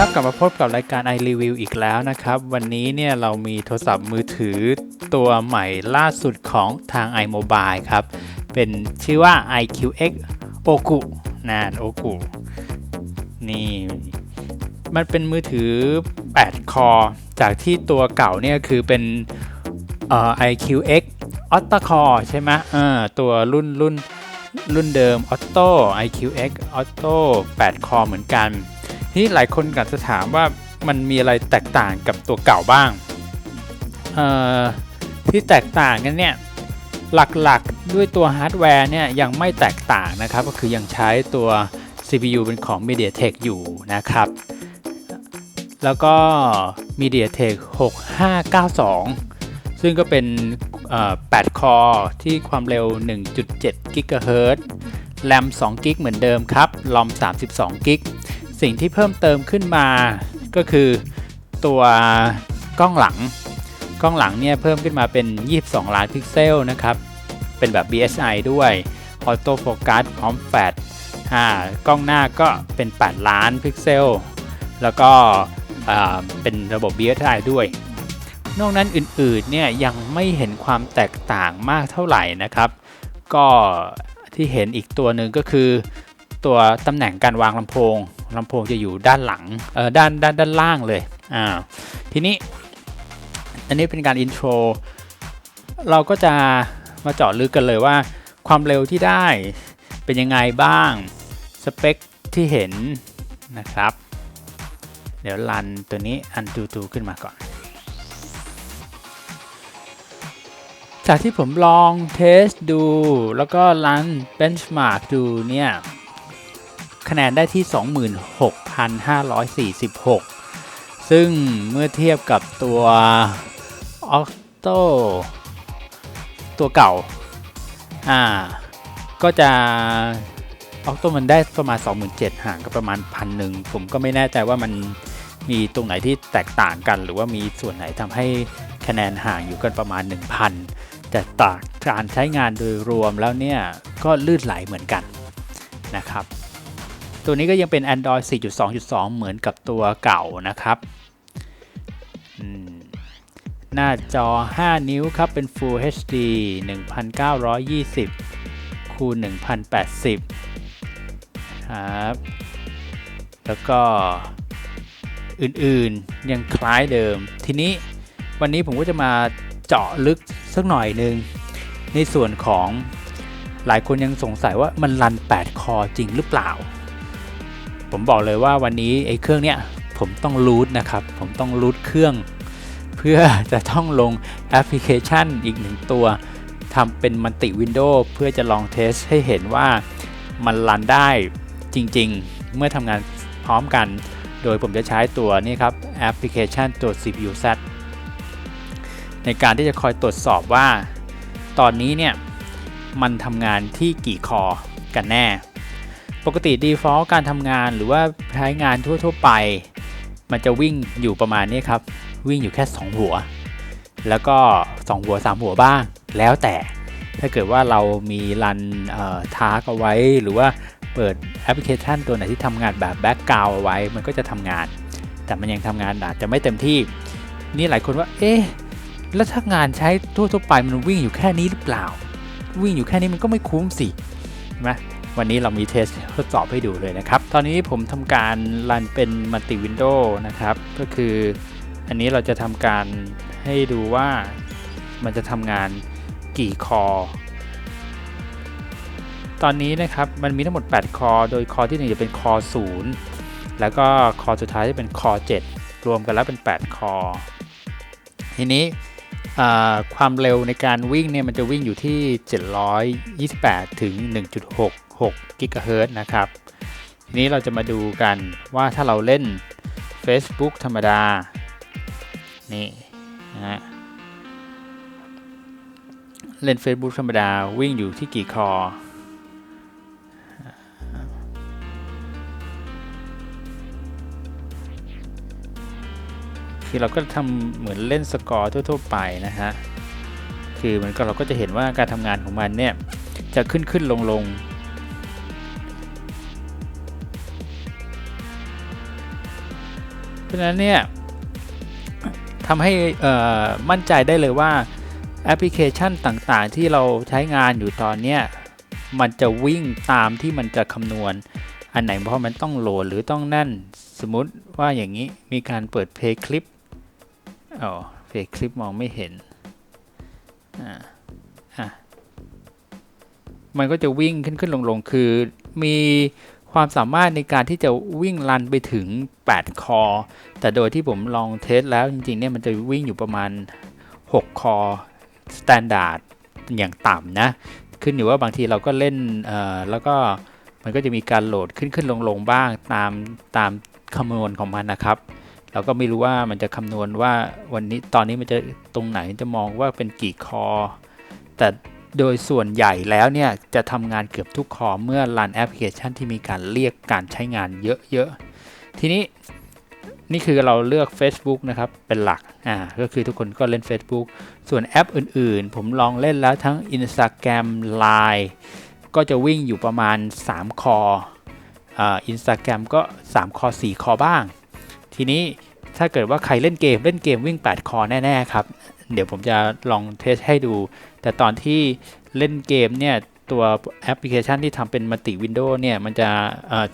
ครับกลับมาพบกับรายการ iReview อีกแล้วนะครับ วันนี้เนี่ยเรามีโทรศัพท์มือถือตัวใหม่ล่าสุดของทาง iMobile ครับ เป็นชื่อว่า iQX Oku นาน Oku นี่ มันเป็นมือถือ 8 คอ จากที่ตัวเก่าเนี่ยคือเป็นเอ่อ iQX Octa Core ใช่ไหมเออตัวรุ่นรุ่นรุ่นเดิม Auto iQX Auto 8 คอเหมือนกัน ที่หลายคนอาจะถามว่ามันมีอะไรแตกต่างกับตัวเก่าบ้างที่แตกต่างกันเนี่ยหลักๆด้วยตัวฮาร์ดแวร์เนี่ยยังไม่แตกต่างนะครับ ก็คือยังใช้ตัว CPU เป็นของ MediaTek อยู่นะครับ แล้วก็ MediaTek 6592 ซึ่งก็เป็นเอ่อ8คอที่ความเร็ว 1.7 GHz แรม2 g b เหมือนเดิมครับ ลอม32 g b สิ่งที่เพิ่มเติมขึ้นมา ก็คือตัวกล้องหลัง กล้องหลังเนี่ยเพิ่มขึ้นมาเป็น 22 ล้านพิกเซลนะครับ เป็นแบบ BSI ด้วยออโต้โฟกัสพร้อมแฟลชอ่ากล้องหน้าก็เป็น 8 ล้านพิกเซล แล้วก็อ่าเป็นระบบ BSI ด้วย นอกนั้นอื่นๆเนี่ยยังไม่เห็นความแตกต่างมากเท่าไหร่นะครับ ก็ที่เห็นอีกตัวหนึ่งก็คือ ตัวตำแหน่งการวางลำโพง ลำโพงจะอยู่ด้านหลังเออด้านด้านด้านล่างเลยอ่าทีนี้อันนี้เป็นการอินโทรเราก็จะมาเจาะลึกกันเลยว่า ความเร็วที่ได้เป็นยังไงบ้าง สเปคที่เห็นนะครับ เดี๋ยวรันตัวนี้อันตูตูขึ้นมาก่อน จากที่ผมลองเทสดู แล้วก็รันเบนช์มาร์กดูเนี่ย คะแนนได้ที่ 26,546 ซึ่งเมื่อเทียบกับตัว Octo ตัวเก่า อ่า ก็จะ Octo มันได้ประมาณ 27,000ห่างกับประมาณพันหนึ่งผมก็ไม่แน่ใจว่ามันมีตรงไหนที่แตกต่างกัน หรือว่ามีส่วนไหนทำให้คะแนนห่างอยู่กันประมาณ 1,000 แต่ตากการใช้งานโดยรวมแล้วเนี่ย ก็ลื่นไหลเหมือนกันนะครับ ตัวนี้ก็ยังเป็น Android 4.2.2 เหมือนกับตัวเก่านะครับ หน้าจอ 5 นิ้วครับ เป็น Full HD 1920คูณ1080 ครับ แล้วก็อื่นๆยังคล้ายเดิม ทีนี้วันนี้ผมก็จะมาเจาะลึกสักหน่อยหนึ่งในส่วนของหลายคนยังสงสัยว่ามันรัน 8 คอจริงหรือเปล่า ผมบอกเลยว่าวันนี้ไอ้เครื่องเนี้ยผมต้องรูทนะครับ ผมต้องรูทเครื่อง เพื่อจะต้องลงแอปพลิเคชันอีกหนึ่งตัวทำเป็นมัลติวินโดว์เพื่อจะลองเทสให้เห็นว่ามันรันได้จริงๆ เมื่อทำงานพร้อมกัน โดยผมจะใช้ตัวนี้ครับแอปพลิเคชันตัว CPU Z ในการที่จะคอยตรวจสอบว่า ตอนนี้เนี่ยมันทำงานที่กี่คอกันแน่ ปกติ default การทำงานหรือว่าใช้งานทั่ว ๆ ไป มันจะวิ่งอยู่ประมาณนี้ครับ วิ่งอยู่แค่ 2 หัว แล้วก็ 2 หัว 3 หัวบ้าง แล้วแต่ ถ้าเกิดว่าเรามีรันทาร์กเอาไว้ หรือว่าเปิดแอปพลิเคชันตัวไหนที่ทำงานแบบแบ็กกราวเอาไว้ มันก็จะทำงาน แต่มันยังทำงานอาจจะไม่เต็มที่ นี่หลายคนว่า เอ๊ะ แล้วถ้างานใช้ทั่วๆไปมันวิ่งอยู่แค่นี้หรือเปล่า วิ่งอยู่แค่นี้มันก็ไม่คุ้มสิใช่ไหม วันนี้เรามีเทสทดสอบให้ดูเลยนะครับ ตอนนี้ผมทำการรันเป็นมัลติวินโดว์นะครับ ก็คืออันนี้เราจะทำการให้ดูว่ามันจะทำงานกี่คอ ตอนนี้นะครับมันมีทั้งหมด 8 คอ โดยคอที่ 1 จะเป็นคอ 0 แล้วก็คอสุดท้ายจะเป็นคอ 7 รวมกันแล้วเป็น 8 คอ ทีนี้ความเร็วในการวิ่งเนี่ยมันจะวิ่งอยู่ที่ 728 ถึง 1.6 6 g h z นะครับ ทีนี้เราจะมาดูกันว่าถ้าเราเล่น Facebook ธรรมดา นี่นะฮะ เล่น Facebook ธรรมดาวิ่งอยู่ที่กี่คอ คือเราก็ทำเหมือนเล่นสกอร์ทั่ว ๆ ไปนะฮะ คือมันก็เราก็จะเห็นว่าการทำงานของมันเนี่ยจะขึ้นขึ้นลงลง เพราะฉะนั้นเนี่ยทำให้มั่นใจได้เลยว่าแอปพลิเคชันต่างๆ ที่เราใช้งานอยู่ตอนเนี้ยมันจะวิ่งตามที่มันจะคำนวณ อันไหนเพราะมันต้องโหลดหรือต้องนั่นสมมุติว่าอย่างนี้มีการเปิดเพลย์คลิปอ๋อเพลย์คลิปมองไม่เห็นอ่าอะมันก็จะวิ่งขึ้นขึ้นลงลงคือมี ความสามารถในการที่จะวิ่งรันไปถึง 8 คอ แต่โดยที่ผมลองเทสแล้วจริงๆเนี่ยมันจะวิ่งอยู่ประมาณ 6 คอสแตนดาร์ดอย่างต่ำนะ ขึ้นอยู่ว่าบางทีเราก็เล่นเอ่อแล้วก็มันก็จะมีการโหลดขึ้นขึ้นลงลงบ้างตามตามคำนวณของมันนะครับ เราก็ไม่รู้ว่ามันจะคำนวณว่าวันนี้ตอนนี้มันจะตรงไหนจะมองว่าเป็นกี่คอ แต่ โดยส่วนใหญ่แล้วเนี่ยจะทำงานเกือบทุกคอเมื่อรันแอปพลิเคชันที่มีการเรียกการใช้งานเยอะๆ ทีนี้นี่คือเราเลือก Facebook นะครับเป็นหลักอ่าก็คือทุกคนก็เล่น Facebook ส่วนแอปอื่นๆ ผมลองเล่นแล้วทั้ง Instagram Line ก็จะวิ่งอยู่ประมาณ 3 คออ่าอินสตาแกรมก็ 3 คอ 4 คอบ้าง ทีนี้ถ้าเกิดว่าใครเล่นเกมเล่นเกมวิ่ง 8 คอแน่ ๆ ครับ เดี๋ยวผมจะลองเทสให้ดู แต่ตอนที่เล่นเกมเนี่ยตัวแอปพลิเคชันที่ทำเป็นมัลติวินโดว์เนี่ยมันจะ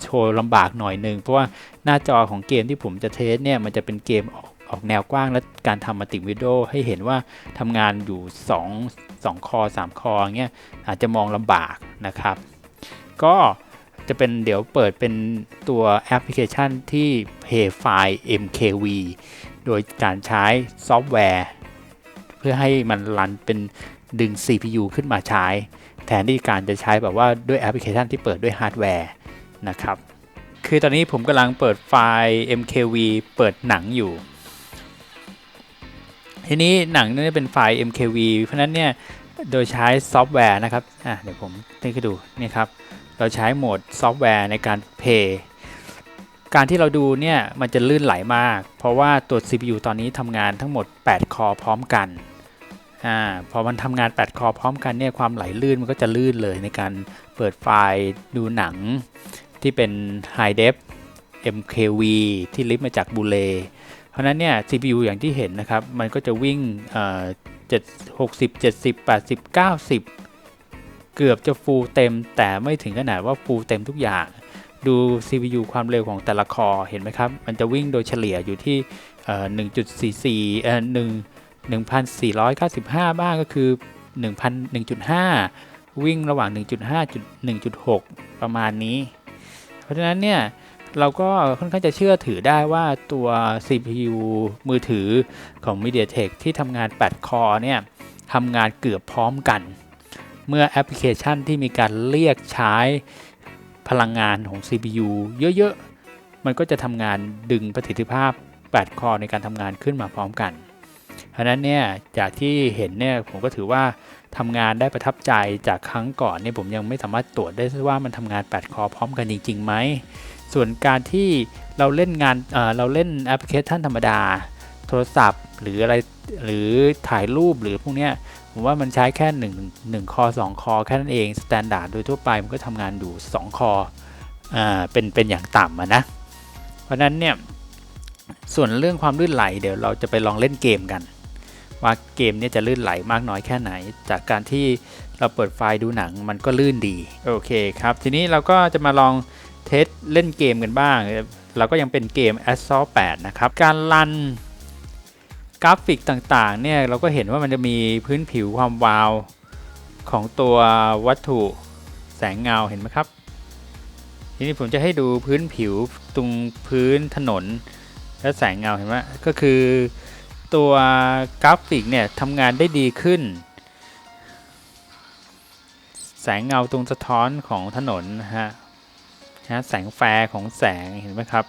โชว์ลำบากหน่อยหนึ่งเพราะว่าหน้าจอของเกมที่ผมจะเทสเนี่ยมันจะเป็นเกมออกออกแนวกว้างและการทำมัลติวินโดว์ให้เห็นว่าทำงานอยู่ 2 2 คอ 3 คอเงี้ยอาจจะมองลำบากนะครับ ก็จะเป็นเดี๋ยวเปิดเป็นตัวแอปพลิเคชันที่ Pay File MKV โดยการใช้ซอฟต์แวร์ พื่อให้มันรันเป็นดึง CPU ขึ้นมาใช้ แทนที่การจะใช้แบบว่าด้วยแอปพลิเคชันที่เปิดด้วยฮาร์ดแวร์นะครับคือตอนนี้ผมกำลังเปิดไฟล์ MKV เปิดหนังอยู่ ทีนี้หนังนี่เป็นไฟล์ MKV เพราะนั้นเนี่ยโดยใช้ซอฟต์แวร์นะครับอะเดี๋ยวผมติ๊กให้ดูนี่ครับเราใช้โหมดซอฟต์แวร์ในการ Play การที่เราดูเนี่ยมันจะลื่นไหลมาก เพราะว่าตัว CPU ตอนนี้ทำงานทั้งหมด 8 คอพร้อมกัน อ่าพอมันทำงาน 8 คอพร้อมกันเนี่ยความไหลลื่นมันก็จะลื่นเลยในการเปิดไฟล์ดูหนังที่เป็น High Def MKV ที่ลิฟต์มาจากบูเลเพราะนั้นเนี่ย CPU อย่างที่เห็นนะครับ มันก็จะวิ่งเอ่อ7 60 70 80 90เกือบจะฟูลเต็ม แต่ไม่ถึงขนาดว่าฟูลเต็มทุกอย่าง ดู CPU ความเร็วของแต่ละคอเห็นไหมครับ มันจะวิ่งโดยเฉลี่ยอยู่ที่เอ่อ1.44เอ่อ1 1,495 บ้างก็คือ 1,001.5 วิ่งระหว่าง 1.5จุด1.6 ประมาณนี้ เพราะฉะนั้นเนี่ยเราก็ค่อนข้างจะเชื่อถือได้ว่าตัว CPU มือถือของ MediaTek ที่ทำงาน 8 คอเนี่ยทำงานเกือบพร้อมกัน เมื่อแอปพลิเคชันที่มีการเรียกใช้พลังงานของ CPU เยอะ ๆ มันก็จะทำงานดึงประสิทธิภาพ 8 คอในการทำงานขึ้นมาพร้อมกัน เพราะนั้นเนี่ยจากที่เห็นเนี่ยผมก็ถือว่าทำงานได้ประทับใจจากครั้งก่อนเนี่ยผมยังไม่สามารถตรวจได้ว่ามันทำงาน 8 คอพร้อมกันจริงๆไหมส่วนการที่เราเล่นงานเเราเล่นแอปพลิเคชันธรรมดา โทรศัพท์ หรืออะไรหรือถ่ายรูปหรือพวกเนี้ยผมว่ามันใช้แค่1 1คอ2คอแค่นั้นเองสแตนดาร์ดโดยทั่วไปมันก็ทำงานอยู่ 2 คออ่าเป็นเป็นอย่างต่ำะนะ เพราะนั้นเนี่ยส่วนเรื่องความลื่นไหลเดี๋ยวเราจะไปลองเล่นเกมกัน ว่าเกมเนี่ยจะลื่นไหลมากน้อยแค่ไหน จากการที่เราเปิดไฟล์ดูหนังมันก็ลื่นดี โอเคครับ ทีนี้เราก็จะมาลองเทสเล่นเกมกันบ้าง เราก็ยังเป็นเกม Assault 8 นะครับ การรันกราฟิกต่างๆ เนี่ยเราก็เห็นว่ามันจะมีพื้นผิวความวาวของตัววัตถุแสงเงาเห็นไหมครับ ทีนี้ผมจะให้ดูพื้นผิวตรงพื้นถนนและแสงเงาเห็นไหมก็คือ ตัวกราฟิกเนี่ยทำงานได้ดีขึ้น แสงเงาตรงสะท้อนของถนนนะฮะนะแสงแฟร์ของแสงเห็นไหมครับ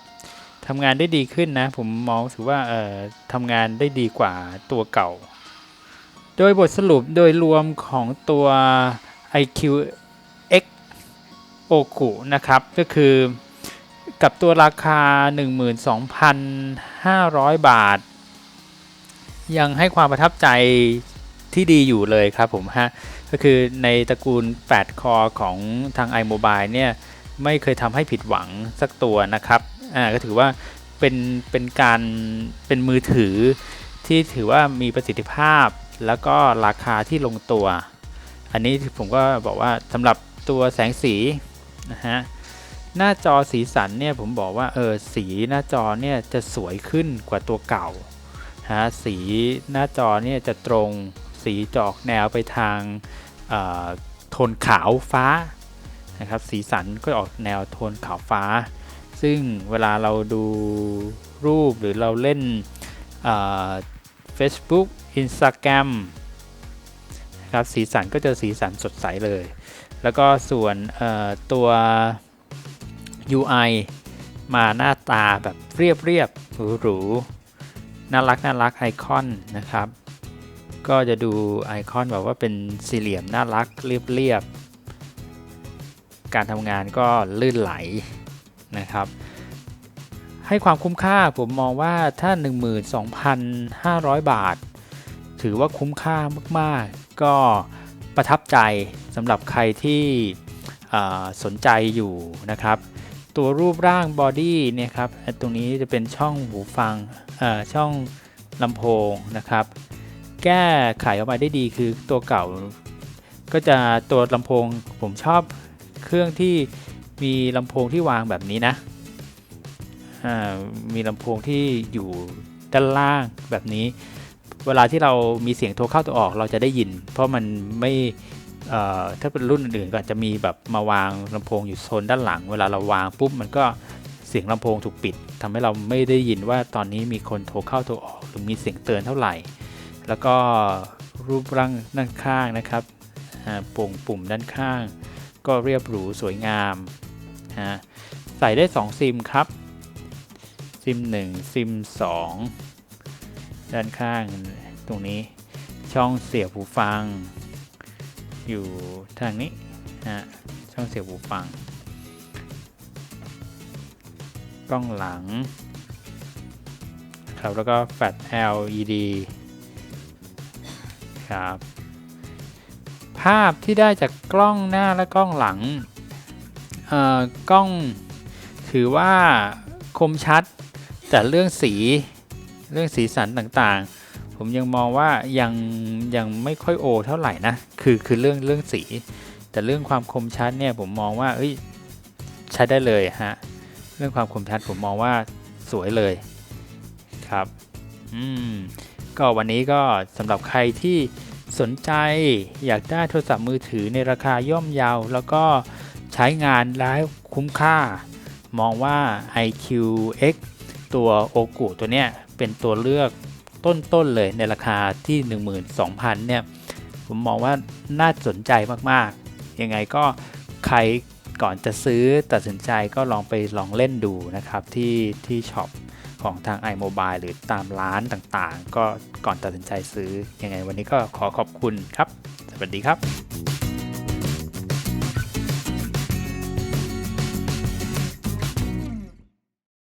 ทำงานได้ดีขึ้นนะ ผมมองถือว่าเอ่อทำงานได้ดีกว่าตัวเก่า โดยบทสรุปโดยรวมของตัว IQ X o k u นะครับ ก็คือกับตัวราคา 12,500 บาท ยังให้ความประทับใจที่ดีอยู่เลยครับผมฮะ ก็คือในตระกูล 8 คอของทาง iMobile เนี่ย ไม่เคยทำให้ผิดหวังสักตัวนะครับ อ่าก็ถือว่าเเป็นเป็นการเป็นมือถือที่ถือว่ามีประสิทธิภาพแล้วก็ราคาที่ลงตัว อันนี้ผมก็บอกว่าสำหรับตัวแสงสีนะฮะหน้าจอสีสันเนี่ยผมบอกว่าเออสีหน้าจอเนี่ยจะสวยขึ้นกว่าตัวเก่า ฮะสีหน้าจอเนี่ยจะตรงสีจอกแนวไปทางโทนขาวฟ้านะครับสีสันก็ออกแนวโทนขาวฟ้า ซึ่งเวลาเราดูรูปหรือเราเล่นเอ่อ Facebook Instagram นะครับสีสันก็จะสีสันสดใสเลย แล้วก็ส่วนตัว UI มาหน้าตาแบบเรียบเรียบหรูหรูๆ น่ารักน่ารักไอคอนนะครับ ก็จะดูไอคอนแบบว่าเป็นสี่เหลี่ยมน่ารักเรียบเรียบการทำงานก็ลื่นไหลนะครับ ให้ความคุ้มค่าผมมองว่าถ้า 12,500 บาท ถือว่าคุ้มค่ามากๆ ก็ประทับใจสำหรับใครที่สนใจอยู่นะครับ ตัวรูปร่างบอดี้เนี่ยครับ ตรงนี้จะเป็นช่องหูฟัง ช่องลำโพงนะครับ แก้ไขออกมาได้ดีคือตัวเก่า ก็จะตัวลำโพงผมชอบเครื่องที่มีลำโพงที่วางแบบนี้นะอ่ามีลำโพงที่อยู่ด้านล่างแบบนี้ เวลาที่เรามีเสียงโทรเข้าตัวออกเราจะได้ยิน เพราะมันไม่เอ่อถ้าเป็นรุ่นอื่นก็จะมีแบบมาวางลำโพงอยู่โซนด้านหลัง เวลาเราวางปุ๊บมันก็ สียงลำโพงถูกปิดทำให้เราไม่ได้ยินว่าตอนนี้มีคนโทรเข้าโทรออก หรือมีเสียงเตือนเท่าไหร่ แล้วก็รูปร่างด้านข้างนะครับปุ่มปุ่มด้านข้าง ก็เรียบหรูสวยงามฮะใส่ได้ 2 ซิมครับซิม1ซิม2ด้านข้างตรงนี้ช่องเสียบหูฟัง อยู่ทางนี้ฮะช่องเสียบหูฟัง กล้องหลังครับแล้วก็แฟลช LED ครับภาพที่ได้จากกล้องหน้าและกล้องหลังเอ่อกล้องถือว่าคมชัด แต่เรื่องสีเรื่องสีสันต่างๆ ผมยังมองว่ายังยังไม่ค่อยโอเท่าไหร่นะคือคือเรื่องเรื่องสี แต่เรื่องความคมชัดเนี่ยผมมองว่าเอ้ยใช้ได้เลยฮะ เรื่องความคมชัดผมมองว่าสวยเลยครับอืมก็วันนี้ก็สำหรับใครที่สนใจอยากได้โทรศัพท์มือถือในราคาย่อมเยา แล้วก็ใช้งานแล้วคุ้มค่า มองว่า iQX ตัวโอกุตัวเนี้ยเป็นตัวเลือกต้นๆเลยในราคาที่ 12,000 เนี่ย ผมมองว่าน่าสนใจมากๆ ยังไงก็ใคร ก่อนจะซื้อตัดสินใจก็ลองไปลองเล่นดูนะครับที่ที่ช็อปของทาง iMobile หรือตามร้านต่างๆ ก็ก่อนตัดสินใจซื้อยังไงวันนี้ก็ขอขอบคุณครับ สวัสดีครับ